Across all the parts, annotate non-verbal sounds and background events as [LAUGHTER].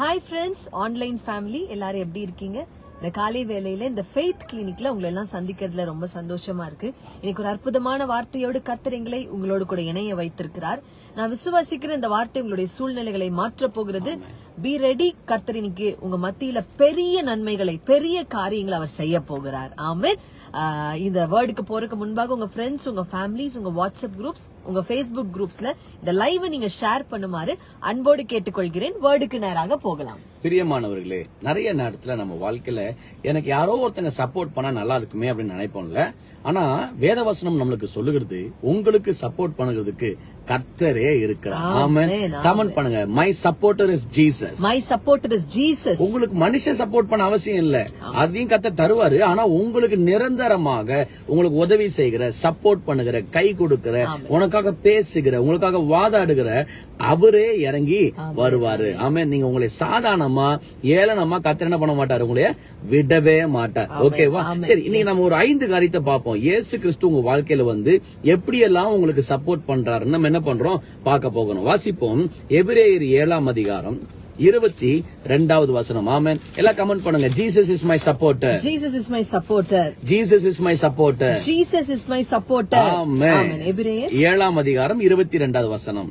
Hi friends online family எல்லாரும் எப்படி இருக்கீங்க? இந்த காலை வேளையில இந்த ஃபெய்த் கிளினிக்ல உங்களை எல்லாம் சந்திக்கிறதுல ரொம்ப சந்தோஷமா இருக்கு. இன்னைக்கு ஒரு அற்புதமான வார்த்தையோடு கர்த்தர் எங்களை உங்களோடு கூட இணைய வைத்திருக்கிறார். நான் விசுவாசிக்கிற இந்த வார்த்தை உங்களுடைய சூழ்நிலைகளை மாற்ற போகிறது. பி ரெடி கர்த்தர் இன்னைக்கு உங்க மத்தியில பெரிய நன்மைகளை பெரிய காரியங்களை அவர் செய்ய போகிறார். ஆமென் இந்த வேர்டுக்கு போறதுக்கு முன்பாக உங்க ஃப்ரெண்ட்ஸ் உங்க ஃபேமிலிஸ் உங்க வாட்ஸ்அப் குரூப்ஸ் உங்க ஃபேஸ்புக் குரூப்ஸ்ல இந்த லைவ் நீங்க ஷேர் பண்ணுமாறு அன்போடு கேட்டுக்கொள்கிறேன். வேர்டுக்கு நேராக போகலாம். பிரியமானவர்களே நிறைய நேரத்துல நம்ம வாழ்க்கையில எனக்கு யாரோ ஒருத்தங்க சப்போர்ட் பண்ணா நல்லா இருக்குமே அப்படின்னு நினைப்போம்ல. ஆனா வேதவசனம் நம்மளுக்கு சொல்லுகிறது உங்களுக்கு சப்போர்ட் பண்ணுகிறதுக்கு கர்த்தரே இருக்கிறார். ஆமென் ஆமென், கமெண்ட் பண்ணுங்க. My supporter is Jesus my supporter is Jesus உங்களுக்கு மனுஷன் சப்போர்ட் பண்ண அவசியம் இல்ல. அதையும் கத்த தருவாரு. ஆனா உங்களுக்கு நிரந்தரமாக உங்களுக்கு உதவி செய்கிற சப்போர்ட் பண்ணுகிற கை கொடுக்கிற உனக்காக பேசுகிற உங்களுக்காக வாதாடுகிற அவரே இறங்கி வருவாரு. ஆமே நீங்க உங்களை சாதாரணமா ஏளனமா கத்தர் என்ன பண்ண மாட்டாரு? உங்களைய விடவே மாட்டார். ஓகேவா? சரி இன்னைக்கு நம்ம ஒரு ஐந்து காரியத்தை பார்ப்போம். இயேசு கிறிஸ்து உங்க வாழ்க்கையில வந்து எப்படி எல்லாம் உங்களுக்கு சப்போர்ட் பண்றாருன்னு நம்ம என்ன பண்றோம்? பார்க்க போகணும். வாசிப்போம். எபிரேயர் ஏழாம் அதிகாரம் இருபத்தி ரெண்டாவது வசனம். ஆமென். எல்லாம் கமெண்ட் பண்ணுங்க. Jesus is my supporter Jesus is my supporter Jesus is my supporter Jesus is my supporter amen. எபிரேயர்? ஏழாம் அதிகாரம் இருபத்தி ரெண்டாவது வசனம்.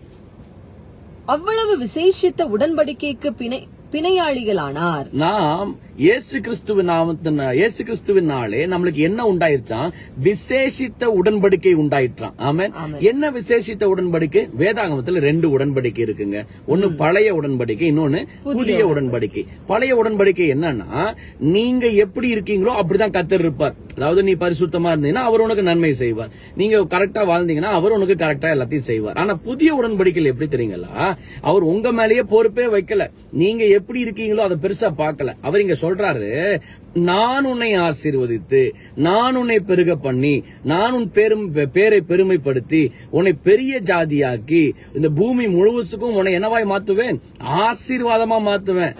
அவ்வளவு விசேஷித்த உடன்படிக்கைக்கு பிணை பிணையாளிகளானார். நாம் இயேசு கிறிஸ்துவின் நாமத்தின் இயேசு கிறிஸ்துவின் நாளே நம்மளுக்கு என்ன உண்டாயிருச்சான் விசேஷித்த உடன்படிக்கை உண்டாயிற்றான். ஆமென். என்ன விசேஷித்த உடன்படிக்கை? வேதாகமத்துல ரெண்டு உடன்படிக்கை இருக்குங்க. ஒன்னு பழைய உடன்படிக்கை இன்னொன்னு புதிய உடன்படிக்கை. பழைய உடன்படிக்கை என்னன்னா நீங்க எப்படி இருக்கீங்களோ அப்படிதான் கத்தர் இருப்பார். அதாவது நீ பரிசுத்தமா இருந்தீங்கன்னா அவர் உனக்கு நன்மை செய்வார். நீங்க கரெக்டா வாழ்ந்தீங்கன்னா அவர் உனக்கு கரெக்டா எல்லாத்தையும் செய்வார். ஆனா புதிய உடன்படிக்கையில் எப்படி தெரியுங்களா? அவர் உங்க மேலேயே பொறுப்பே வைக்கல. நீங்க எப்படி இருக்கீங்களோ அதை பெருசா பார்க்கல. அவர் இங்க சொல்றாரு நான் உன்னை ஆசீர்வதித்து நான் உன்னை பெருக பண்ணி நான் உன் பெரும் பேரை பெருமைப்படுத்தி உன்னை பெரிய ஜாதியாக்கி இந்த பூமி முழுவதுக்கும் உன்னை என்னவாய் மாத்துவேன்? ஆசீர்வாதமா மாத்துவேன்.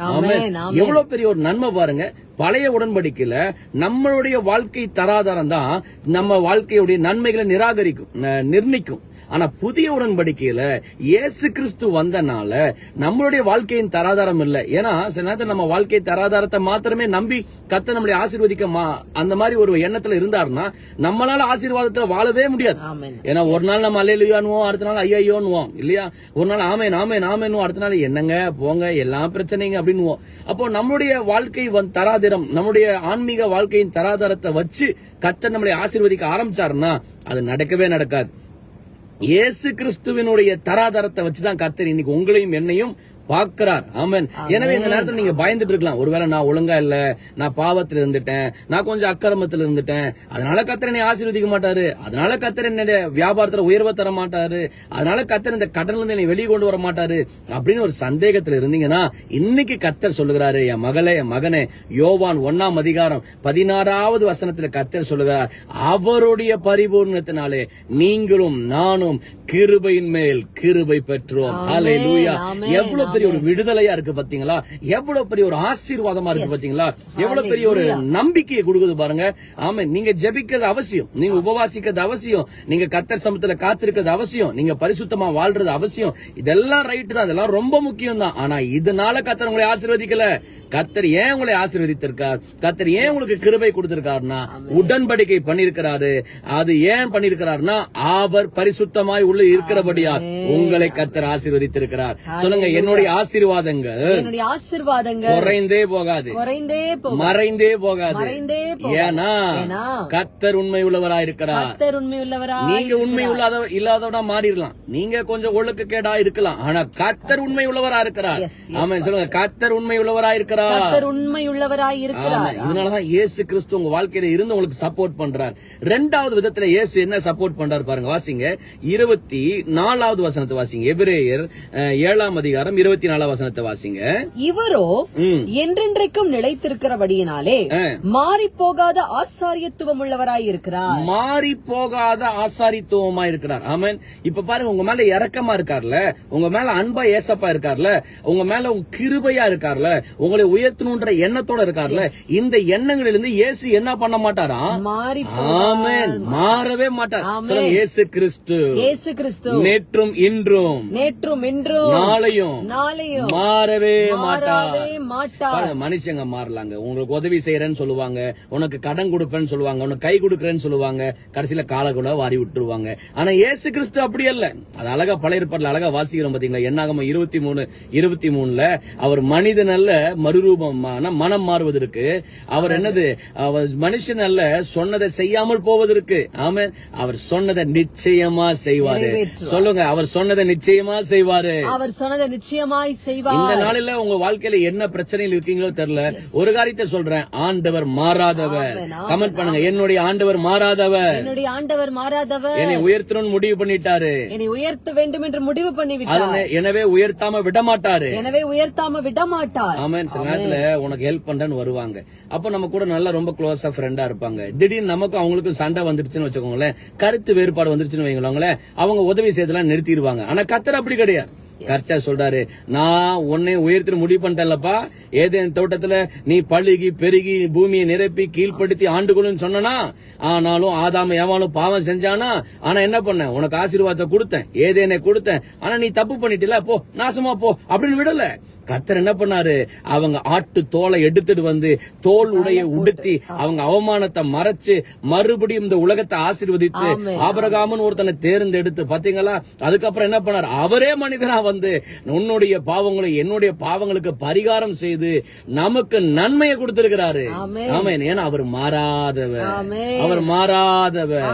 எவ்வளவு பெரிய ஒரு நன்மை பாருங்க. பழைய உடன்படிக்கையில நம்மளுடைய வாழ்க்கை தராதரம் தான் நம்ம வாழ்க்கையுடைய நன்மைகளை நிராகரிக்கும் நிர்ணயிக்கும். ஆனா புதிய உடன்படிக்கையில இயேசு கிறிஸ்து வந்தனால நம்மளுடைய வாழ்க்கையின் தராதாரம் இல்ல. ஏன்னா சில நேரத்தில் நம்ம வாழ்க்கை தராதாரத்தை மாத்திரமே நம்பி கத்த நம்மளை ஆசீர்வதிக்க அந்த மாதிரி ஒரு எண்ணத்துல இருந்தாருன்னா நம்மளால ஆசீர்வாதத்துல வாழவே முடியாது. ஏன்னா ஒரு நாள் நம்ம அல்லையானுவோம் அடுத்த நாள் ஐயோன்னுவோம் இல்லையா? ஒரு நாள் ஆமேன் ஆமேன் ஆமேனுவோம் அடுத்த நாள் என்னங்க போங்க எல்லாம் பிரச்சனைங்க அப்படின்னுவோம். அப்போ நம்மளுடைய வாழ்க்கை தராதரம் நம்முடைய ஆன்மீக வாழ்க்கையின் தராதரத்தை வச்சு கத்த நம்மளை ஆசீர்வதிக்க ஆரம்பிச்சாருன்னா அது நடக்கவே நடக்காது. இயேசு கிறிஸ்துவினுடைய தராதரத்தை வச்சுதான் கர்த்தர் இன்னைக்கு உங்களையும் என்னையும் பார்க்கிறார். ஆமென். எனவே இந்த நேரத்துல நீங்க பயந்துட்டு இருக்கலாம். ஒருவேளை நான் ஒழுங்கா இல்ல நான் பாவத்துல இருந்துட்டேன் நான் கொஞ்சம் அக்கிரமத்துல இருந்துட்டேன். அதனால கத்தர் என்னை ஆசீர்வதிக்க மாட்டாரு. அதனால கத்தர் என்னுடைய வியாபாரத்துல உயர்வை தர மாட்டாரு. அதனால கத்தர் இந்த கடன்ல இருந்து என்னை வெளியே கொண்டு வர மாட்டாரு. அப்படின்னு ஒரு சந்தேகத்துல இருந்தீங்கன்னா இன்னைக்கு கத்தர் சொல்லுகிறாரு என் மகளே என் மகனே. யோவான் ஒன்னாம் அதிகாரம் பதினாறாவது வசனத்துல கத்தர் சொல்லுகிறார் அவருடைய பரிபூர்ணத்தினாலே நீங்களும் நானும் கிருபையின் மேல் கிருபை பெற்றோம். எவ்வளவு பெரிய ஒரு விடுதலையா இருக்கு பாத்தீங்களா? எவ்வளவு பெரிய ஒரு ஆசீர்வாதமா இருக்கு பாத்தீங்களா? எவ்வளவு பெரிய ஒரு நம்பிக்கையை கொடுக்குது பாருங்க. ஆமா நீங்க ஜெபிக்கிறது அவசியம். நீங்க உபவாசிக்கிறது அவசியம். நீங்க கத்தர் சமத்துல காத்திருக்கிறது அவசியம். நீங்க பரிசுத்தமா வாழ்றது அவசியம். இதெல்லாம் ரைட் தான். இதெல்லாம் ரொம்ப முக்கியம் தான் ஆனா இதனால கத்தர் உங்களை ஆசீர்வதிக்கல. கத்தர் ஏன் உங்களை ஆசீர்வதித்திருக்கார்? கத்தர் ஏன் உங்களுக்கு கிருபை கொடுத்திருக்காருன்னா உடன்படிக்கை பண்ணிருக்கிறாரு அது ஏன் பண்ணிருக்கிறாருன்னா அவர் பரிசுத்தமாய் உள்ள இருக்கிறபடியா உங்களை கத்தர் ஆசீர்வதித்திருக்கிறார். சொல்லுங்க என்னுடைய ஆசீர்வாதங்கள் என்னுடைய ஆசிர்வாதங்கள் குறைந்தே போகாது. குறைந்தே மறைந்தே போகாது. மறைந்தே ஏன்னா கத்தர் உண்மை உள்ளவராய் இருக்கிறார். கர்த்தர் உண்மை உள்ளவரா நீங்க உண்மை இல்லாத இல்லாதவனா மாறிடலாம். நீங்க கொஞ்சம் ஒழுக்கக்கேடா இருக்கலாம். ஆனா கத்தர் உண்மை உள்ளவரா இருக்கிறார். ஆமா சொல்லுங்க. கத்தர் உண்மை உள்ளவரா இருக்கிறார். கர்த்தர் உண்மை உள்ளவராய் இருக்கிறார். இதனாலதான் இயேசு கிறிஸ்து உங்க வாழ்க்கையில இருந்து உங்களுக்கு சப்போர்ட் பண்றார். ரெண்டாவது விதத்துல இயேசு என்ன சப்போர்ட் பண்றாரு பாருங்க வாசிங்க. இருபத்தி நாலாவது வசனத்தை வாசிங்க. எபிரேயர் ஏழாம் அதிகாரம் இருபத்தி நாலாவது வசனத்தை வாசிங்க. இவரோ. என்றென்றைக்கும் நிலைத்திருக்கிறபடியினாலே. மாறி போகாத ஆசாரியத்துவம் உள்ளவராய் இருக்கிறார். மாறி போகாத ஆசாரித்துவமா இருக்கிறார். ஆமென். இப்ப பாருங்க உங்க மேல இரக்கமா இருக்கார்ல உங்க மேல அன்பா ஏசப்பா இருக்கார்ல உங்க மேல கிருபையா இருக்கார்ல உங்களை உயர்த்தணுன்ற எண்ணத்தோட இருக்கார்ல இந்த எண்ணங்களிலிருந்து இயேசு என்ன பண்ண மாட்டாரா? மாறி ஆமென். மாறவே மாட்டார். இயேசு கிறிஸ்து. இயேசு கிறிஸ்து. நேற்றும் இன்றும். நேற்றும் இன்றும். நாளையும். நாளையும் மாறவே பாருங்க, மனுஷங்க மாறலாங்க. உங்களுக்கு உதவி செய்யறேன்னு சொல்லுவாங்க. உனக்கு கடன் கொடுப்பேன்னு சொல்லுவாங்க. உனக்கு கை கொடுக்கறேன்னு சொல்லுவாங்க. கடைசியில காலை கூட வாரி விட்டுருவாங்க. ஆனா இயேசு கிறிஸ்து அப்படி அல்ல. அது அழகா பழைய ஏற்பாட்டுல அழகா வாசிக்கிறோம் பாத்தீங்களா? என்னாகம இருபத்தி மூணு இருபத்தி மூணுல அவர் மனிதன் அல்ல மறுரூபமான மனம் மாறுவதற்கு. அவர் என்னது? மனுஷன் அல்ல சொன்னதை செய்யாமல் போவதற்கு. ஆமா அவர் சொன்னதை நிச்சயமா செய்வாரு. சொல்லுங்க அவர் சொன்னதை நிச்சயமா செய்வாரு. அவர் சொன்னதை நிச்சயமாய் இந்த செய்வார் நாளில உங்க வாழ்க்கையில என்ன பிரச்சனையில் இருக்கீங்களோ தெரியல. ஒரு காரியத்தை சொல்றேன். ஆண்டவர் மாறாதவர். கமெண்ட் பண்ணுங்க. என்னுடைய ஆண்டவர் மாறாதவர். என்னுடைய ஆண்டவர் மாறாதவர். என்னை உயர்த்தணும்னு முடிவு பண்ணிட்டாரு. என்னை உயர்த்த வேண்டும் என்று முடிவு பண்ணி விட்டார் அதனை எனவே உயர்த்தாம விட மாட்டாரு எனவே உயர்த்தாம விட மாட்டார் ஆமென். சில நேரத்துல உனக்கு ஹெல்ப் பண்றேன்னு வருவாங்க. அப்ப நம்ம கூட நல்லா ரொம்ப க்ளோஸா ஃப்ரெண்டா இருப்பாங்க. திடீர்னு நமக்கும் அவங்களுக்கும் சண்டை வந்துருச்சுன்னு வச்சுக்கோங்களேன். கருத்து வேறுபாடு வந்துருச்சுன்னு வைங்களேன் அவங்க உதவி செய்யறதெல்லாம் நிறுத்திடுவாங்க. ஆனா கத்தர் அப்படி கிடையாது. கரெக்டா சொல்றாரு. நான் உன்னை உயர்த்து முடிவு பண்ணிட்டேன்லப்பா. ஏதேன் தோட்டத்துல நீ பழுகி பெருகி பூமியை நிரப்பி கீழ்ப்படுத்தி ஆண்டுகளும் சொன்னனா? ஆனாலும் ஆதாம எவனும் பாவம் செஞ்சானா? ஆனா என்ன பண்ண? உனக்கு ஆசீர்வாதத்தை கொடுத்தேன். ஏதேனை கொடுத்தேன். ஆனா நீ தப்பு பண்ணிட்டல போ. நாசமா போ. அப்படின்னு விடல. கத்தர் என்ன பண்ணாரு? அவங்க ஆட்டு தோலை எடுத்துட்டு வந்து தோல் உடைய உடுத்தி அவங்க அவமானத்தை மறைச்சு மறுபடியும் இந்த உலகத்தை ஆசீர்வதித்து. ஆபரகாமன் ஒருத்தனை தேர்ந்தெடுத்து பாத்தீங்களா? அதுக்கப்புறம் என்ன பண்ணாரு? அவரே மனிதனா வந்து உன்னுடைய பாவங்களை என்னுடைய பாவங்களுக்கு பரிகாரம் செய்து நமக்கு நன்மையை கொடுத்திருக்கிறாரு. ஆமென். ஏன்னா அவர் மாறாதவர். அவர் மாறாதவர்.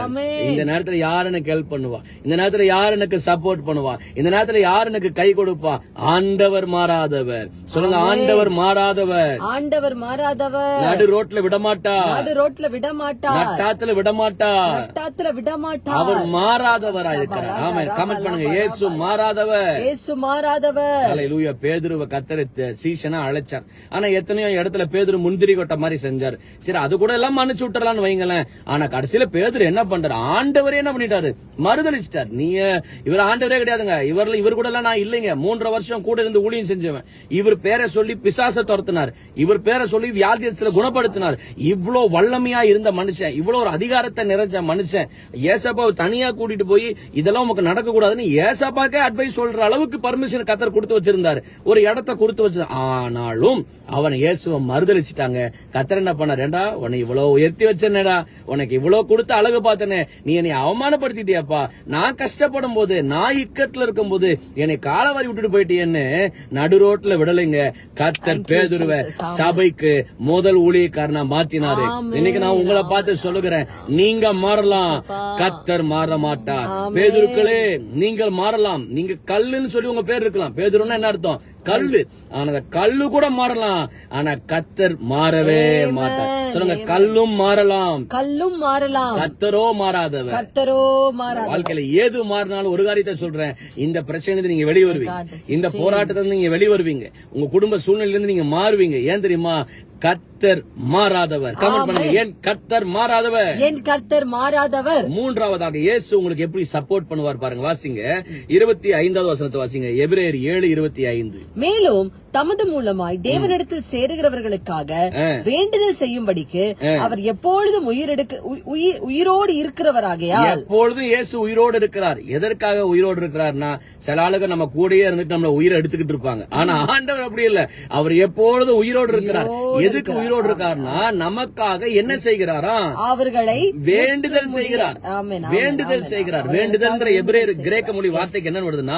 இந்த நேரத்துல யார் எனக்கு ஹெல்ப் பண்ணுவா? இந்த நேரத்துல யார் எனக்கு சப்போர்ட் பண்ணுவா? இந்த நேரத்துல யார் எனக்கு கை கொடுப்பா? ஆண்டவர் மாறாதவர். சொல்லுங்க ஆண்டவர் மாறாதவர். ஆண்டவர் மாறாதவர். நடு ரோட்ல விடமாட்டா. நாடு ரோட்ல விட மாட்டார் நட்டாத்துல விடமாட்டா. நட்டாத்துல விட மாட்டார் அவர் மாறாதவரா இருக்கிறார். ஆமா கமெண்ட் பண்ணுங்க. இயேசு மாறாதவர். இயேசு மாறாதவர். ஹalleluya. பேதுருவ கத்தர சீஷனா அழைச்சார். ஆனா எத்தனையோ இடத்துல பேதுரு முந்திரி கொட்ட மாதிரி செஞ்சாரு. சரி அது கூட எல்லாம் மன்னிச்சு விட்டுறலாம்னு வைங்களேன். ஆனா கடைசியில பேதுரு என்ன பண்றாரு? ஆண்டவரே என்ன பண்ணிட்டாரு? மறுதளிச்சிட்டார் நீங்க இவர் ஆண்டவரே கிடையாதுங்க. இவர்ல இவர் கூட எல்லாம் நான் இல்லைங்க. மூன்றரை வருஷம் கூட இருந்து ஊழியம் செஞ்சவன். இவர் பேரை சொல்லி பிசாச துரத்தினார். இவர் பேரை சொல்லி வியாதியத்துல குணப்படுத்தினார். இவ்ளோ வல்லமையா இருந்த மனுஷன் இவ்வளவு ஒரு அதிகாரத்தை நிறைஞ்ச மனுஷன் ஏசப்பாவை தனியா கூட்டிட்டு போய் இதெல்லாம் உமக்கு நடக்க கூடாதுன்னு ஏசப்பாக்கே அட்வைஸ் சொல்ற அளவுக்கு பர்மிஷன் கத்தர் கொடுத்து வச்சிருந்தாரு. ஒரு இடத்த கொடுத்து வச்சு ஆனாலும் அவன் இயேசுவை மறுதளிச்சிட்டாங்க கத்தர் என்ன பண்ண ரெண்டா உன்னை இவ்வளவு உயர்த்தி வச்சேனேடா. உனக்கு இவ்வளவு கொடுத்து அழகு பார்த்தனே. நீ என்னை அவமானப்படுத்திட்டியாப்பா. நான் கஷ்டப்படும் போது நான் இக்கட்ல இருக்கும் போது என்னை காலவாரி விட்டுட்டு போயிட்டேன்னு நடு ரோட்ல விடலைங்க. கத்தர் பேதுருவ சபைக்கு முதல் ஊழியக்காரனா மாத்தினாரு. இன்னைக்கு நான் உங்களை பார்த்து சொல்லுகிறேன். நீங்க மாறலாம். கத்தர் மாற மாட்டார். பேதுருக்களே நீங்கள் மாறலாம். நீங்க கல்லுன்னு சொல்லி உங்க பேர் இருக்கலாம். பேதுருன்னா என்ன அர்த்தம்? கல்லு. ஆனா அந்த கல்லு கூட மாறலாம். ஆனா கத்தர் மாறவே மாட்டார். சொல்லுங்க கல்லும் மாறலாம். கல்லும் மாறலாம். கத்தரோ மாறாதவர். கர்த்தரோ மாறாத வாழ்க்கையில ஏது மாறினாலும் ஒரு காரியத்தை சொல்றேன். இந்த பிரச்சனை நீங்க வெளியே வருவீங்க. இந்த போராட்டத்துல நீங்க வெளியே வருவீங்க. உங்க குடும்ப சூழ்நிலையில இருந்து நீங்க மாறுவீங்க. ஏன் தெரியுமா? கத்தர் மாறாதவர். கமெண்ட் பண்ணுங்க. ஏன் கத்தர் மாறாதவர்? என் கர்த்தர் மாறாதவர்? மூன்றாவதாக இயேசு உங்களுக்கு எப்படி சப்போர்ட் பண்ணுவார் பாருங்க வாசிங்க. இருபத்தி ஐந்தாவது வசனத்தை வாசிங்க. எபிரேயர் ஏழு இருபத்தி ஐந்து. மேலும் தமது மூலமாய் தேவனிடத்தில் சேருகிறவர்களுக்காக வேண்டுதல் செய்யும்படிக்கு அவர் எப்பொழுதும் உயிரோடு இருக்கிறவராகையால். எப்பொழுதும் இயேசு உயிரோடு இருக்கிறார். எதற்காக உயிரோடு இருக்கிறார்னா சில ஆளுங்க நம்ம கூடயே இருந்துட்டு நம்மள உயிரை எடுத்துக்கிட்டு இருப்பாங்க. ஆனா ஆண்டவர் அப்படி இல்ல. அவர் எப்பொழுதும் உயிரோடு இருக்கிறார். எதுக்கு உயிரோடு இருக்காருன்னா நமக்காக என்ன செய்கிறாரா? அவர்களை வேண்டுதல் செய்கிறார். வேண்டுதல் செய்கிறார். வேண்டுதல்ங்கிற எபிரேயர் கிரேக்க மொழி வார்த்தைக்கு என்ன வருதுன்னா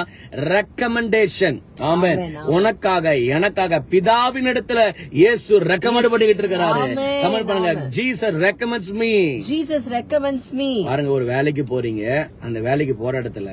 ரெக்கமெண்டேஷன் ஆமென். உனக்காக எனக்காக பிதாவின் இடத்துல இயேசு ரெக்கமெண்ட் பண்ணிக்கிட்டு இருக்கிறாரு கமெண்ட் பண்ணுங்க. Jesus recommends me Jesus recommends me பாருங்க ஒரு வேலைக்கு போறீங்க. அந்த வேலைக்கு போற இடத்துல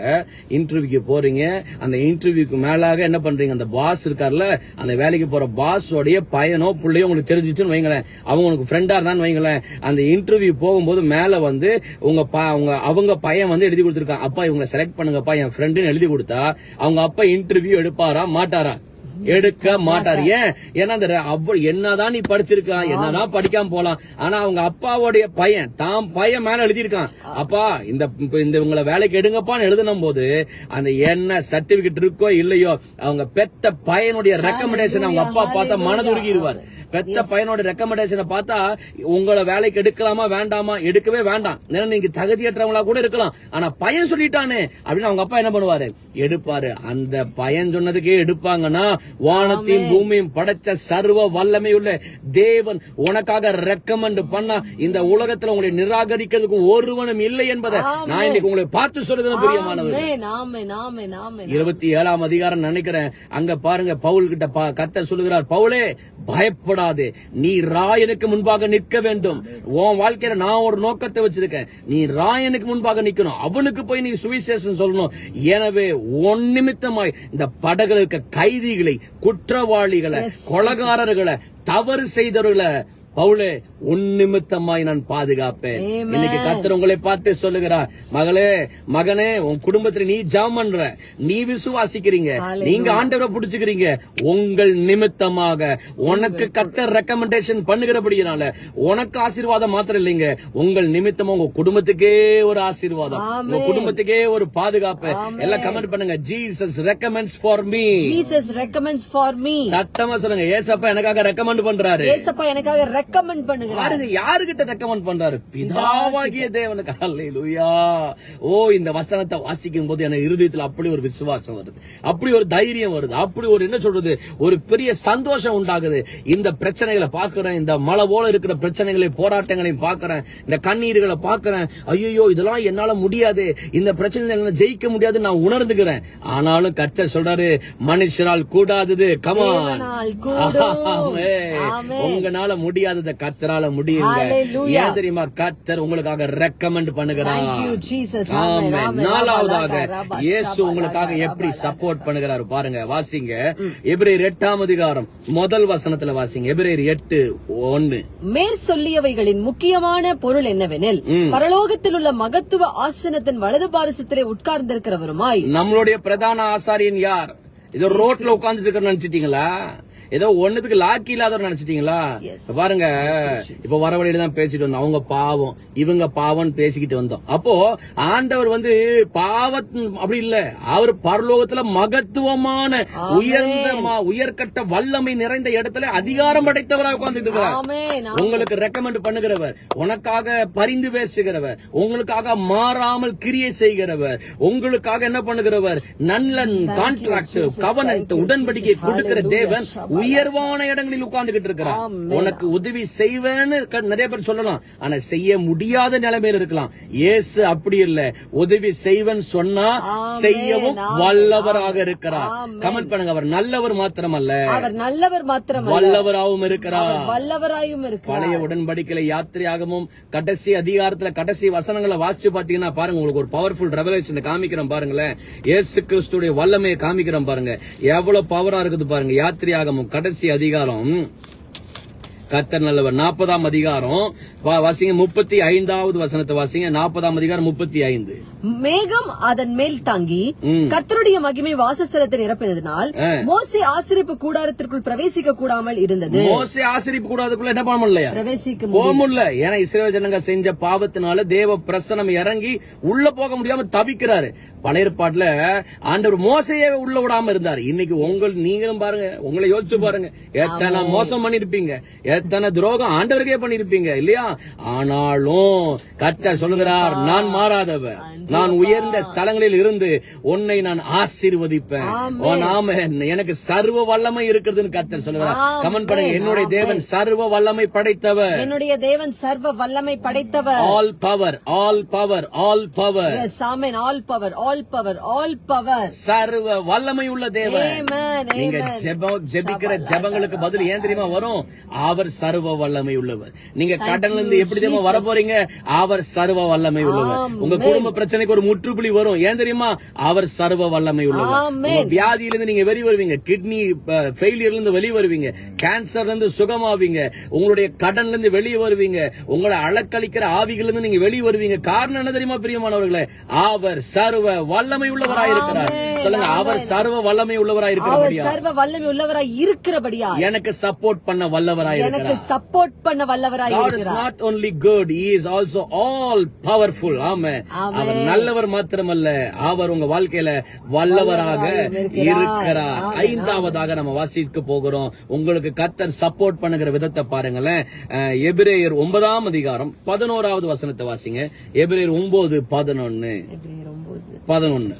இன்டர்வியூக்கு போறீங்க. அந்த இன்டர்வியூக்கு மேலாக என்ன பண்றீங்க? அந்த பாஸ் இருக்கார்ல அந்த வேலைக்கு போற பாஸ் உடைய பையனோ புள்ளையோ உங்களுக்கு தெரிஞ்சிச்சுன்னு வைங்களேன். அவங்க உனக்கு ஃப்ரெண்டா இருந்தான்னு வைங்களேன். அந்த இன்டர்வியூ போகும்போது மேல வந்து உங்க ப- அவங்க அவங்க பையன் வந்து எழுதி கொடுத்துருக்கான். அப்பா இவங்களை செலக்ட் பண்ணுங்கப்பா என் ஃப்ரெண்டுன்னு எழுதி கொடுத்தா அவங்க அப்பா இன்டர்வியூ எடுப்பாரா மாட்டாரா? எடுக்க மாட்டார். ஏன்? ஏன்னா அந்த ர- அவ்வ என்னதான் நீ படிச்சிருக்கா என்னதான் படிக்காம போலாம் ஆனா அவங்க அப்பாவுடைய பையன் தாம் பையன் மேல எழுதியிருக்கான். அப்பா இந்த இந்த உங்களை வேலைக்கு எடுங்கப்பான்னு எழுதுனும் போது அந்த என்ன சர்டிபிகேட் இருக்கோ இல்லையோ அவங்க பெத்த பையனுடைய ரெக்கமெண்டேஷன் அவங்க அப்பா பார்த்தா மனதுருகிடுவார். பெத்த பையனோட ரெக்கமெண்டேஷனை பார்த்தா உங்களை வேலைக்கு எடுக்கலாமா வேண்டாமா எடுக்கவே வேண்டாம். ஏன்னா நீங்க தகுதியற்றவங்களா கூட இருக்கலாம். ஆனா பையன் சொல்லிட்டானே அப்படின்னு அவங்க அப்பா என்ன பண்ணுவாரு? எடுப்பாரு. அந்த பையன் சொன்னதுக்கே எடுப்பாங்கன்னா வானத்தையும் பூமியும் படைச்ச சர்வ வல்லமை உள்ள தேவன் உனக்காக ரெக்கமெண்ட் பண்ணா இந்த உலகத்துல உங்களை நிராகரிக்கிறதுக்கு ஒருவனும் இல்லை என்பதை நான் இன்னைக்கு உங்களை பார்த்து சொல்லுகிறேன் பிரியமானவர். இருபத்தி ஏழாம் அதிகாரம் நினைக்கிறேன். அங்க பாருங்க பவுல் கிட்ட கர்த்தர் சொல்லுகிறார் பவுலே பயப்படாதே. நீ ராயனுக்கு முன்பாக நிற்க வேண்டும். உன் வாழ்க்கையில நான் ஒரு நோக்கத்தை வச்சிருக்கேன். நீ ராயனுக்கு முன்பாக நிக்கணும் அவனுக்கு போய் நீ சுவிசேஷம் சொல்லணும். எனவே உன் நிமித்தமாய் இந்த படகுல இருக்க கைதிகளை குற்றவாளிகளை கொலகாரர்களை தவறு செய்தவர்களை பவுலே உன் நிமித்தமாய் நான் பாதுகாப்பேன். இன்னைக்கு கர்த்தர் உங்களை பார்த்து சொல்லுகிறார். மகளே மகனே உன் குடும்பத்துல நீ ஜாம் பண்ற. நீ விசுவாசிக்கிறீங்க. நீங்க ஆண்டவரை புடிச்சுக்கிறீங்க. உங்கள் நிமித்தமாக. உனக்கு கர்த்தர் ரெக்கமெண்டேஷன் பண்ணுகிறபடினால உனக்கு ஆசீர்வாதம் மாத்திரம் இல்லைங்க. உங்கள் நிமித்தமா உங்க குடும்பத்துக்கே ஒரு ஆசீர்வாதம். உங்க குடும்பத்துக்கே ஒரு பாதுகாப்பு. எல்லாம் கமெண்ட் பண்ணுங்க. Jesus recommends for me Jesus recommends for me. சத்தமா சொல்லுங்க. ஏசப்பா எனக்காக ரெக்கமெண்ட் பண்றாரு. ஏசப்பா எனக்காக recommend பண்ணுகிறார். யாருகிட்ட ரெக்கமெண்ட் பண்றாரு? பிதாவாகிய தேவனுக்கு. அல்லேலூயா ஓ இந்த வசனத்தை வாசிக்கும் போது எனக்கு இருதயத்துல அப்படி ஒரு விசுவாசம் வருது. அப்படி ஒரு தைரியம் வருது. அப்படி ஒரு என்ன சொல்றது? ஒரு பெரிய சந்தோஷம் உண்டாகுது. இந்த பிரச்சனைகளை பாக்குறேன் இந்த மலை போல இருக்கிற பிரச்சனைகளை போராட்டங்களையும் பாக்குறேன் இந்த கண்ணீர்களை பாக்குறேன் ஐயோ இதெல்லாம் என்னால முடியாது. இந்த பிரச்சனைகளை என்னால ஜெயிக்க முடியாது. நான் உணர்ந்துக்கிறேன். ஆனாலும் கர்த்தர் சொல்றாரு மனுஷரால் கூடாதது. கமான் தேவனால் கூடும். [LAUGHS] முடியாதத கர்த்தரால முடியுங்க. ஏன் தெரியுமா? கர்த்தர் உங்களுக்காக ரெக்கமெண்ட் பண்ணுகிறார். நாலாவதாக இயேசு உங்களுக்காக எப்படி. சப்போர்ட் பண்ணுகிறாரு பாருங்க வாசிங்க. எபிரேயர் எட்டாம் அதிகாரம் முதல் வசனத்துல வாசிங்க. எபிரேயர் எட்டு ஒன்னு. மேற் சொல்லியவைகளின் முக்கியமான பொருள் என்னவெனில் பரலோகத்தில் உள்ள மகத்துவ ஆசனத்தின் வலது பாரசத்திலே உட்கார்ந்திருக்கிறவருமாய். நம்மளுடைய பிரதான ஆசாரியன் யார்? இதோ ரோட்ல உட்கார்ந்துட்டு நினைச்சிட்டீங்களா? ஏதோ ஒண்ணுத்துக்கு லாக்கி இல்லாதவர் நினைச்சிட்டீங்களா? பாருங்க இப்ப வர வழியில தான் பேசிட்டு வந்தோம். அவங்க பாவம் இவங்க பாவம் பேசிக்கிட்டு வந்தோம். அப்போ ஆண்டவர் வந்து பாவத் அப்படி இல்ல. அவர் பரலோகத்துல மகத்துவமான உயர்ந்த உயர்கட்ட வல்லமை நிறைந்த இடத்துல அதிகாரம் படைத்தவராக உட்கார்ந்துட்டு இருக்கிறார். உங்களுக்கு ரெக்கமெண்ட் பண்ணுகிறவர் உனக்காக பரிந்து பேசுகிறவர் உங்களுக்காக மாறாமல் கிரியை செய்கிறவர் உங்களுக்காக என்ன பண்ணுகிறவர்? நல்ல கான்ட்ராக்ட் கவனன்ட் உடன்படிக்கை கொடுக்கிற தேவன் உயர்வான இடங்களில் உட்கார்ந்துகிட்டு இருக்கிறார் உனக்கு உதவி செய்வேன்னு நிறைய பேர் சொல்லலாம். ஆனா செய்ய முடியாத நிலைமையில இருக்கலாம். இயேசு அப்படி இல்ல. உதவி செய்வேன் சொன்னா செய்யவும் வல்லவராக இருக்கிறார் கமெண்ட் பண்ணுங்க. அவர் நல்லவர் மாத்திரமல்ல. அவர் நல்லவர் மாத்திரம் வல்லவராகவும் இருக்கிறார் வல்லவராயும் இருக்கிறார். பழைய உடன்படிக்கையில யாத்திரையாகவும் கடைசி அதிகாரத்துல கடைசி வசனங்களை வாசிச்சு பாத்தீங்கன்னா பாருங்க உங்களுக்கு ஒரு பவர்ஃபுல் ரெவலேஷன் காமிக்கிறேன் பாருங்களேன். இயேசு கிறிஸ்துடைய வல்லமையை காமிக்கிறேன் பாருங்க. எவ்வளவு பவரா இருக்குது பாருங்க. யாத்திரையாகமும் கடைசி அதிகாரம். கர்த்தர் நல்லவர். நாற்பதாம் அதிகாரம். வாசிங்க முப்பத்தி ஐந்தாவது வசனத்தை வாசிங்க. நாற்பதாம் அதிகாரம் முப்பத்தி ஐந்து மேகம் அதன் மேல் தங்கி ம். கர்த்தருடைய மகிமை வாசஸ்தலத்தை நிரப்பினதினால் மோசே ஆசிரிப்பு கூடாரத்திற்குள் பிரவேசிக்க கூடாமல் இருந்தது. மோசே ஆசிரிப்பு கூடாதுக்குள்ள என்ன பண்ண முடியலையா? பிரவேசிக்க போக முடியல. ஏன்னா இஸ்ரேல் ஜனங்க செஞ்ச பாவத்தினால தேவ பிரசனம் இறங்கி உள்ள போக முடியாம தவிக்கிறாரு. பழைய ஏற்பாட்டுல ஆண்டவர் மோசையே உள்ள விடாம இருந்தாரு. இன்னைக்கு உங்கள் நீங்களும் பாருங்க. உங்களை யோசிச்சு பாருங்க. எத்தனை மோசம் பண்ணிருப்பீங்க. எத்தனை துரோகம் ஆண்டவருக்கே பண்ணிருப்பீங்க இல்லையா? ஆனாலும் கர்த்தர் சொல்லுகிறார் நான் மாறாதவர். நான் உயர்ந்த ஸ்தலங்களில் இருந்து உன்னை நான் ஆசீர்வதிப்பேன். நாம எனக்கு சர்வ வல்லமை இருக்கிறதுன்னு கர்த்தர் சொல்லுகிறார். கமெண்ட் பண்ணுங்க என்னுடைய தேவன் சர்வ வல்லமை படைத்தவர். என்னுடைய தேவன் சர்வ வல்லமை படைத்தவர். All power all power all power amen. all power all power all power. சர்வ வல்லமை உள்ள தேவன். நீங்க ஜெபிக்கிற ஜெபங்களுக்கு பதில் ஏன் தெரியுமா வரும்? அவர் அவர் சர்வ வல்லமை உள்ளவர். நீங்க கடன்ல இருந்து எப்படி தெரியுமா வர போறீங்க அவர் சர்வ வல்லமை உள்ளவர். உங்க குடும்ப பிரச்சனைக்கு ஒரு முற்றுப்புள்ளி வரும். ஏன் தெரியுமா? அவர் சர்வ வல்லமை உள்ளவர். வியாதியிலிருந்து நீங்க வெளிய வருவீங்க. கிட்னி ஃபெயிலியர்ல இருந்து வெளிய வருவீங்க. கேன்சர்ல இருந்து சுகமாவீங்க. உங்களுடைய கடன்ல இருந்து வெளியே வருவீங்க. உங்களை அளக்களிக்கிற ஆவிகள் இருந்து நீங்க வெளிய வருவீங்க. காரணம் என்ன தெரியுமா பிரியமானவர்களே? அவர் சர்வ வல்லமை உள்ளவராயிருக்கிறார் சொல்லுங்க அவர் சர்வ வல்லமை அவர் உள்ளவராயிருக்கிறபடியா சர்வ வல்லமை உள்ளவராய் இருக்கிறபடியா எனக்கு சப்போர்ட் பண்ண வல்லவராயிருக்கிறார் எனக்கு சப்போர்ட் பண்ண வல்லவராய் இருக்கிறார் not only good, He is also all powerful. ஆமென். ஆமென். அவர் நல்லவர் மாத்திரமல்ல அவர் உங்க வாழ்க்கையில வல்லவராக இருக்கிறார். ஐந்தாவதாக நம்ம வாசிக்க போகிறோம் உங்களுக்கு கத்தர் சப்போர்ட் பண்ணுகிற விதத்தை பாருங்களேன் எபிரேயர் ஒன்பதாம் அதிகாரம் பதினோராவது வசனத்தை வாசிங்க எபிரேயர் ஒன்பது பதினொன்னு. பதினொன்னு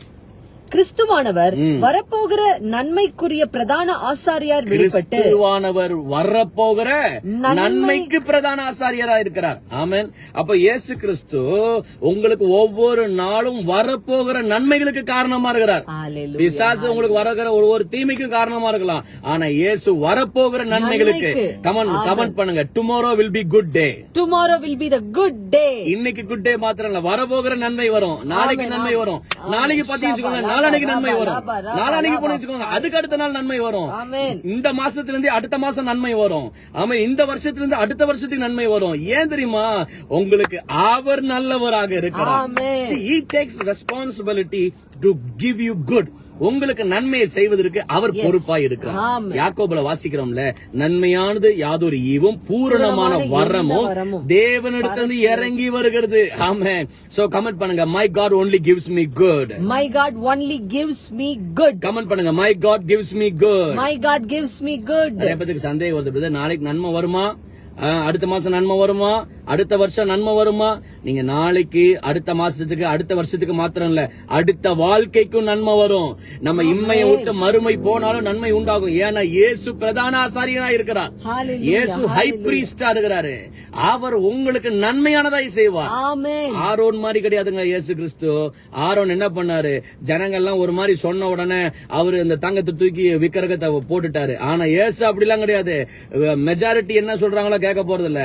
கிறிஸ்துவானவர் வரப்போகிற நன்மைக்குரிய பிரதான ஆசாரியார் வெளிப்பட்டு கிறிஸ்துவானவர் வரப்போகிற நன்மை- நன்மைக்கு பிரதான ஆசாரியரா இருக்கிறார். ஆமென். அப்ப இயேசு கிறிஸ்து உங்களுக்கு ஒவ்வொரு நாளும் வரப்போகிற நன்மைகளுக்கு காரணமா இருக்கிறார். பிசாசு உங்களுக்கு வரகிற ஒரு தீமைக்கும் காரணமா இருக்கலாம். ஆனா இயேசு வரப்போகிற நன்மைகளுக்கு. கமன் கமெண்ட் பண்ணுங்க. Tomorrow will be good day tomorrow will be the good day. இன்னைக்கு குட் டே மாத்திரம் இல்ல. வரப்போகிற நன்மை வரும். நாளைக்கு நன்மை வரும். நாளைக்கு பத்தி நாளைக்கு நன்மை வரும். நாளானைக்கு போன வச்சுக்கோங்க அதுக்கு அடுத்த நாள் நன்மை வரும். இந்த மாசத்துல இருந்து அடுத்த மாசம் நன்மை வரும். ஆமா இந்த வருஷத்துல இருந்து அடுத்த வருஷத்துக்கு நன்மை வரும். ஏன் தெரியுமா? உங்களுக்கு அவர் நல்லவராக இருக்கிறார். he takes responsibility to give you good. உங்களுக்கு நன்மையை செய்வதற்கு அவர் பொறுப்பாய் இருக்கிறார். யாக்கோபுல வாசிக்கிறோம்ல நன்மையானது யாதொரு ஈவும் பூரணமான வரமும் தேவனிடத்திலிருந்து இறங்கி வருகிறது. ஆமென். சோ கமெண்ட் பண்ணுங்க. My God only gives me good. My god only gives me good. Comment பண்ணுங்க. My God gives me good. My god gives me good. நிறைய பேருக்கு சந்தேகம் வருது. நாளைக்கு நன்மை வருமா? அடுத்த மாசம் நன்மை வருமா? அடுத்த வருஷம் நன்மை வருமா? நீங்க நாளைக்கு அடுத்த மாசத்துக்கு அடுத்த வருஷத்துக்கு மாத்திரம் இல்ல அடுத்த வாழ்க்கைக்கும் நன்மை வரும். நம்ம இம்மையை விட்டு மறுமை போனாலும் நன்மை உண்டாகும். ஏன்னா இயேசு பிரதான ஆசாரியனா இருக்கிறார். இயேசு ஹை பிரீஸ்டா இருக்கிறாரு. அவர் உங்களுக்கு நன்மையானதாய் செய்வார். ஆரோன் மாதிரி கிடையாதுங்க இயேசு கிறிஸ்து. ஆரோன் என்ன பண்ணாரு? ஜனங்கள்லாம் ஒரு மாதிரி சொன்ன உடனே அவரு இந்த தங்கத்தை தூக்கி விக்கிரகத்தை போட்டுட்டாரு. ஆனா இயேசு அப்படிலாம் கிடையாது. மெஜாரிட்டி என்ன சொல்றாங்களோ கேட்க போறது இல்ல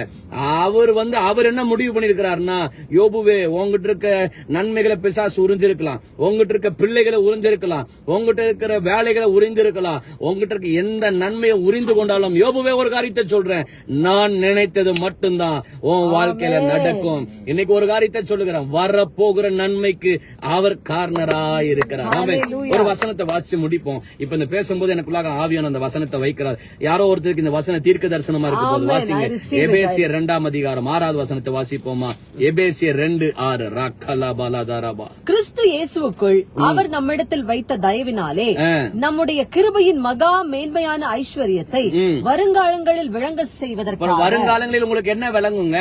அவர் வந்து அவர் என்ன முடிவு பண்ணிருக்கிறாருன்னா யோபுவே உங்ககிட்ட இருக்க நன்மைகளை பிசாசு உறிஞ்சிருக்கலாம். உங்ககிட்ட இருக்க பிள்ளைகளை உறிஞ்சிருக்கலாம். உங்ககிட்ட இருக்கிற வேலைகளை உறிஞ்சிருக்கலாம். உங்ககிட்ட இருக்க எந்த நன்மையை உறிந்து கொண்டாலும் யோபுவே ஒரு காரியத்தை சொல்றேன். நான் நினைத்தது மட்டும்தான் உன் வாழ்க்கையில நடக்கும். இன்னைக்கு ஒரு காரியத்தை சொல்லுகிறேன். வரப்போகிற நன்மைக்கு அவர் காரணராய் இருக்கிறார். ஒரு வசனத்தை வாசிச்சு முடிப்போம். இப்ப இந்த பேசும்போது எனக்குள்ளாக ஆவியான அந்த வசனத்தை வைக்கிறார். யாரோ ஒருத்தருக்கு இந்த வசன தீர்க்க தரிசனமா இருக்கு போது. வாசிங்க. எபேசியர் இரண்டாம் அதிகாரம் ஆறாவது வசனத்தை வாசிப்போமா எபேசியர் ரெண்டு ஆறு ரக்கலா பாலாதாராபா கிறிஸ்து இயேசுவுக்குள் அவர் நம்மிடத்தில் வைத்த தயவினாலே. நம்முடைய கிருபையின் மகா மேன்மையான ஐஸ்வர்யத்தை வருங்காலங்களில் விளங்க செய்வதற்காக அப்புறம் வருங்காலங்களில் உங்களுக்கு என்ன விளங்குங்க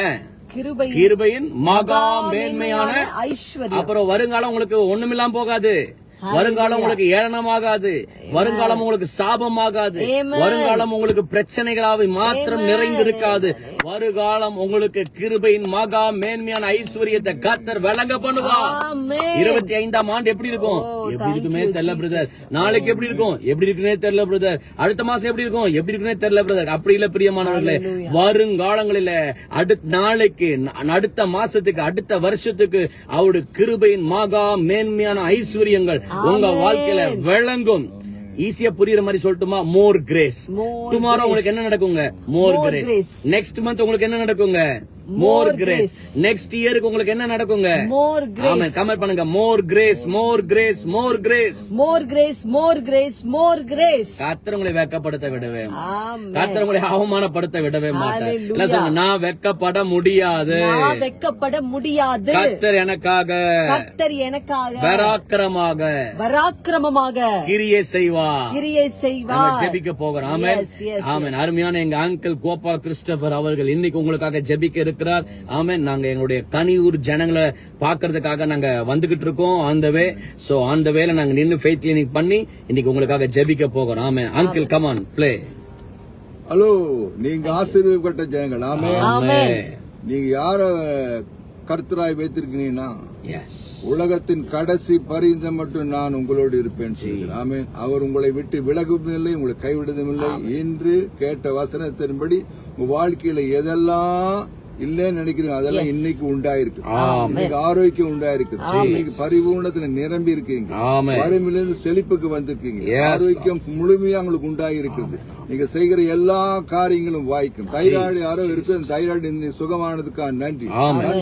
கிருபையின் மகா மேன்மையான ஐஸ்வர்யம் அப்புறம் வருங்காலம் உங்களுக்கு ஒண்ணுமில்லாம போகாது வருங்காலம் உங்களுக்கு ஏளனமாகாது. வருங்காலம் உங்களுக்கு சாபமாகாது. வருங்காலம் உங்களுக்கு பிரச்சனைகளாவை மாத்திரம் நிறைந்திருக்காது. வருகாலம் உங்களுக்கு கிருபையின் மகா மேன்மையான ஐஸ்வர்யத்தை கத்தர் விளங்க பண்ணுவார் ஆமென். இருபத்தி ஐந்தாம் ஆண்டு எப்படி இருக்கும்? எப்படி இருக்குமே தெரியல பிரதர் நாளைக்கு எப்படி இருக்கும்? எப்படி இருக்குன்னே தெரியல பிரதர் அடுத்த மாசம் எப்படி இருக்கும்? எப்படி இருக்குன்னே தெரியல பிரதர் அப்படி இல்ல பிரியமானவர்களே. வருங்காலங்களில அடுத்த நாளைக்கு அடுத்த மாசத்துக்கு அடுத்த வருஷத்துக்கு அவருடைய கிருபையின் மகா மேன்மையான ஐஸ்வர்யங்கள் உங்க வாழ்க்கையில விளங்கும். ஈஸியா புரியுற மாதிரி சொல்லட்டுமா? மோர் கிரேஸ் டுமாரோ உங்களுக்கு என்ன நடக்குங்க? More grace. நெக்ஸ்ட் மந்த் உங்களுக்கு என்ன நடக்குங்க? மோர் கிரேஸ் நெக்ஸ்ட் இயருக்கு உங்களுக்கு என்ன நடக்குங்க? மோர் ஆமா கமெண்ட் பண்ணுங்க. More grace more grace more grace more grace more grace more grace கர்த்தர் வெக்கப்படுத்த விடவே. கர்த்தர் உங்களை அவமானப்படுத்த விடவே சொல்லுங்க நான் வெக்கப்பட முடியாது. நான் வெக்கப்பட முடியாது. கர்த்தர் எனக்காக. கர்த்தர் எனக்காக. பராக்கிரமாக. பராக்கிரமமாக. கிரியை செய்வா கிரியை செய்வார். ஜெபிக்க போகிறோம் ஆமென். ஆமென். அருமையான எங்க அங்கிள் கோபால் கிறிஸ்டபர் அவர்கள் இன்னைக்கு உங்களுக்காக ஜெபிக்க இருக்கிறார். ஆமென். நாங்க எங்களுடைய கனியூர் ஜனங்களை பாக்குறதுக்காக நாங்க வந்துகிட்டு இருக்கோம். On the way so on the வேல நாங்க நின்னு ஃபெய்த் கிளினிக் பண்ணி இன்னைக்கு உங்களுக்காக ஜெபிக்க போகிறோம். Amen. Uncle come on play hello நீங்க ஆசீர்வதிக்கப்பட்ட ஜனங்கள். ஆமே. நீங்க யார கர்த்தராய் வைத்திருக்கிறீனா எஸ் உலகத்தின் கடைசி பரிந்த மட்டும் நான் உங்களோடு இருப்பேன். ஆமென். அவர் உங்களை விட்டு விலகுவதில்லை உங்களை கைவிடுவதில்லை என்று கேட்ட வசனத்தின்படி உங்க வாழ்க்கையில எதெல்லாம் இல்லைன்னு நினைக்கிறீங்க. அதெல்லாம் இன்னைக்கு உண்டாயிருக்கு. இன்னைக்கு ஆரோக்கியம் உண்டாயிருக்கு. இன்னைக்கு பரிபூர்ணத்துல நிரம்பி இருக்கீங்க. வறுமையிலிருந்து செழிப்புக்கு வந்திருக்கீங்க. ஆரோக்கியம் முழுமையா உங்களுக்கு உண்டாயிருக்கிறது நீங்க செய்கிற எல்லா காரியங்களும் வாய்க்கும். தைராய்டு யாரோ இருக்கு அந்த தைராய்டு சுகமானதுக்காக நன்றி.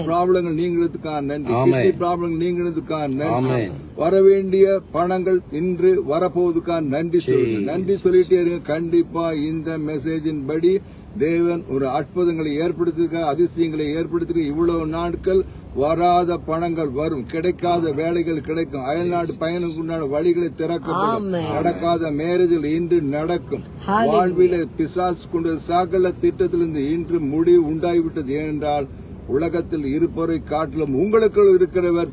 ப்ராப்ளங்கள் நீங்கிறதுக்காக நன்றி. கிட்னி ப்ராப்ளங்கள் நீங்கிறதுக்காக நன்றி. வர வேண்டிய பணங்கள் இன்று வரப்போவதுக்காக நன்றி சொல்லுங்க நன்றி சொல்லிட்டே இருங்க. கண்டிப்பா இந்த மெசேஜின் படி தேவன் ஒரு அற்புதங்களை ஏற்படுத்திருக்க அதிசயங்களை ஏற்படுத்தி இவ்வளவு நாட்கள் வராத பணங்கள் வரும். கிடைக்காத வேலைகள் கிடைக்கும். அயல்நாடு பயணம் உண்டான வழிகளை திறக்கப்படும். நடக்காத மேரேஜில் இன்று நடக்கும். வாழ்வில பிசாசு கொண்ட சகல திட்டத்திலிருந்து இன்று முடிவு உண்டாகிவிட்டது. ஏனென்றால் உலகத்தில் இருப்பவரை காட்டிலும் உங்களுக்குள் இருக்கிறவர்.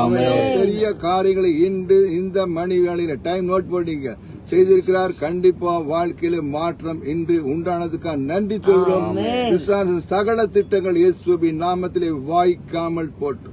அவர் பெரிய காரியங்களை இன்று இந்த மணி வேளையில டைம் நோட் பண்ணீங்க செய்திருக்கிறார். கண்டிப்பா வாழ்க்கையில மாற்றம் இன்று உண்டானதுக்காக நன்றி பிசாசின் சகல திட்டங்கள் இயேசுவின் நாமத்திலே வாய்க்காமல் போட்டு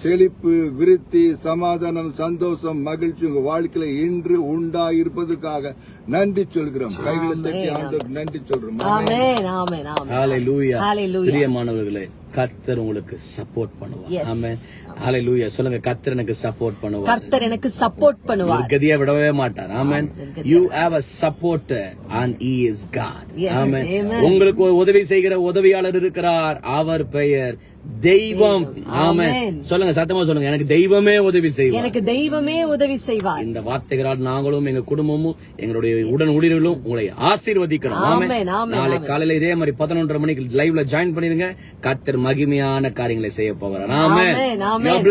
செழிப்பு விருத்தி சமாதானம் சந்தோஷம் மகிழ்ச்சி உங்க வாழ்க்கையில இன்று உண்டாயிருப்பதற்காக நன்றி சொல்கிறோம். கைகளை தட்டி ஆண்டவருக்கு நன்றி சொல்றோம். ஆமென். ஆமென் ஆமென் ஹalleluya. Hallelujah. பிரியமானவர்களே கர்த்தர் உங்களுக்கு சப்போர்ட் பண்ணுவார். Yes. ஆமென். ஹalleluya. சொல்லுங்க கர்த்தர் எனக்கு சப்போர்ட் பண்ணுவார். கர்த்தர் எனக்கு சப்போர்ட் பண்ணுவார். கதியா விடவே மாட்டார். Amen. You have a supporter and he is god. Yes, amen. உங்களுக்கு ஒரு உதவி செய்கிற உதவியாளர் இருக்கிறார். அவர் பெயர் தெய்வம். Amen. சொல்லுங்க சத்தமா சொல்லுங்க. எனக்கு தெய்வமே உதவி செய்வார். எனக்கு தெய்வமே உதவி செய்வார். இந்த வார்த்தைகளால் நாங்களும் எங்க குடும்பமும் எங்களுடைய உடன் உயிர்களும் உங்களை ஆசீர்வதிக்கிறோம். நாளை. காலையில இதே மாதிரி பதினொன்றரை மணிக்கு லைவ்ல ஜாயின் பண்ணிருங்க கர்த்தர் மகிமையான காரியங்களை செய்ய போகிறார். ஆமென். ஆமென்